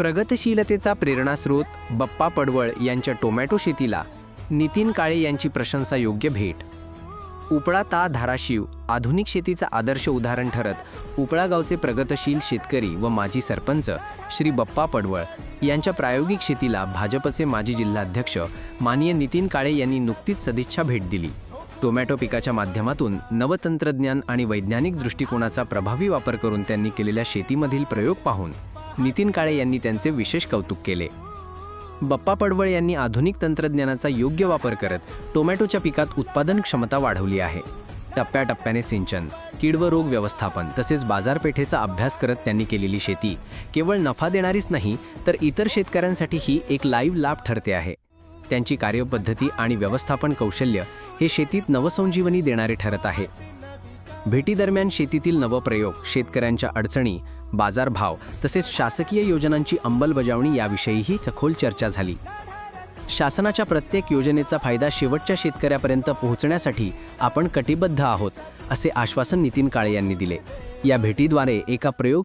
प्रगतशीलतेचा प्रेरणास्रोत बप्पा पडवळ यांच्या टोमॅटो शेतीला नितीन काळे यांची प्रशंसा योग्य भेट. उपळा ता धाराशिव आधुनिक शेतीचा आदर्श उदाहरण ठरत उपळा गावचे प्रगतशील शेतकरी व माजी सरपंच श्री बप्पा पडवळ यांच्या प्रायोगिक शेतीला भाजपचे माजी जिल्हाध्यक्ष माननीय नितीन काळे यांनी नुकतीच सदिच्छा भेट दिली. टोमॅटो पिकाच्या माध्यमातून नवतंत्रज्ञान आणि वैज्ञानिक दृष्टिकोनाचा प्रभावी वापर करून त्यांनी केलेल्या शेतीमधील प्रयोग पाहून नितीन काळे यांनी त्यांचे विशेष कौतुक केले. बप्पा पडवळ यांनी आधुनिक तंत्रज्ञानाचा योग्य वापर करत टोमॅटोच्या पिकात उत्पादन क्षमता वाढवली आहे. टप्प्याटप्प्याने सिंचन कीड व रोग व्यवस्थापन तसेच बाजारपेठेचा अभ्यास करत त्यांनी केलेली शेती केवळ नफा देणारीच नाही तर इतर शेतकऱ्यांसाठी ही एक लाईव्ह लाभ ठरते आहे. त्यांची कार्यपद्धती आणि व्यवस्थापन कौशल्य हे शेतीत नवसंजीवनी देणारे ठरत आहे. भेटीदरम्यान शेतीतील नवप्रयोग शेतकऱ्यांच्या अडचणी बाजारभाव तसेच शासकीय योजनांची अंमलबजावणी याविषयीही सखोल चर्चा झाली. शासनाच्या प्रत्येक योजनेचा फायदा शेवटच्या शेतकऱ्यापर्यंत पोहोचण्यासाठी आपण कटिबद्ध आहोत असे आश्वासन नितीन काळे यांनी दिले. या भेटीद्वारे एका प्रयोग